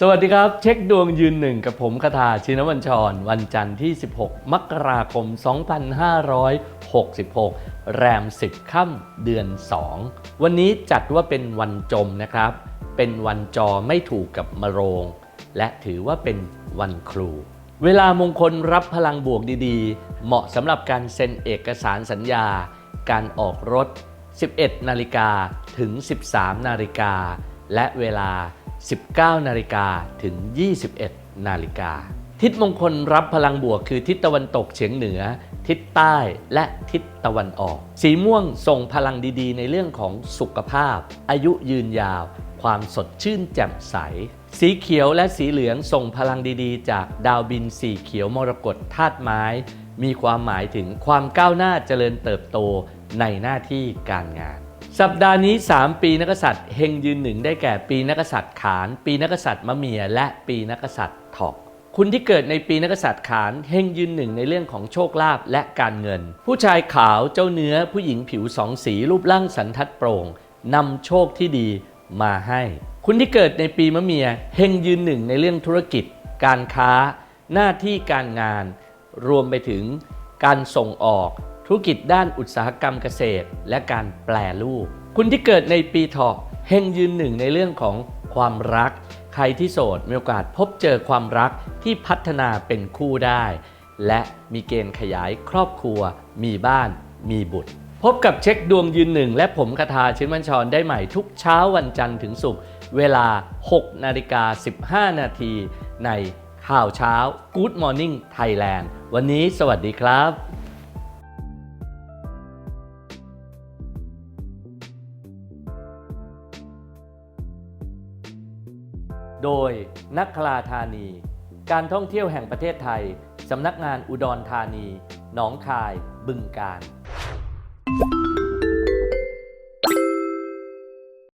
สวัสดีครับ เช็คดวงยืนหนึ่งกับผมคาถาชินวัญชร วันจันทร์ที่ 16 มกราคม 2566 แรม 10 ค่ำเดือน 2 วันนี้จัดว่าเป็นวันจมนะครับ เป็นวันจอไม่ถูกกับมะโรง และถือว่าเป็นวันครู เวลามงคลรับพลังบวกดีๆ เหมาะสำหรับการเซ็นเอกสารสัญญา การออกรถ 11 นาฬิกาถึง 13 นาฬิกาและเวลา 19 นาฬิกาถึง 21 นาฬิกา ทิศมงคลรับพลังบวกคือทิศตะวันตกเฉียงเหนือ ทิศใต้และทิศตะวันออก สีม่วงส่งพลังดีๆ ในเรื่องของสุขภาพ อายุยืนยาว ความสดชื่นแจ่มใส สีเขียวและสีเหลืองส่งพลังดีๆ จากดาวบินสีเขียวมรกตธาตุไม้ มีความหมายถึงความก้าวหน้าเจริญเติบโตในหน้าที่การงาน สัปดาห์นี้ 3 ปีนักษัตริย์เฮงยืนหนึ่งได้แก่ปีนักษัตริย์ขาน ปีนักษัตริย์มะเมีย และปีนักษัตริย์ถอกคุณที่เกิดในปีนักษัตริย์ขานเฮงยืนหนึ่งในเรื่องของโชคลาภและการเงิน ผู้ชายขาวเจ้าเนื้อผู้หญิงผิวสองสีรูปร่างสันทัดโปร่งนำโชคที่ดีมาให้ คุณที่เกิดในปีมะเมียเฮงยืนหนึ่งในเรื่องธุรกิจ การค้า หน้าที่การงาน รวมไปถึงการส่งออก ธุรกิจด้านอุตสาหกรรมเกษตร และการแปลรูป คุณที่เกิดในปีถาะเฮงยืนหนึ่งในเรื่องของความรัก ใครที่โสดมีโอกาสพบเจอความรักที่พัฒนาเป็นคู่ได้ และมีเกณฑ์ขยายครอบครัว มีบ้าน มีบุตร พบกับเช็คดวงยืนหนึ่งและผมคาทาชินวันชรได้ใหม่ทุกเช้าวันจันทร์ถึงศุกร์เวลา 6 นาฬิกา 15 นาทีในข่าวเช้า Good Morning Thailand วันนี้สวัสดีครับ โดยนักคลาธานี การท่องเที่ยวแห่งประเทศไทย สำนักงานอุดรธานี หนองคาย บึงกาฬ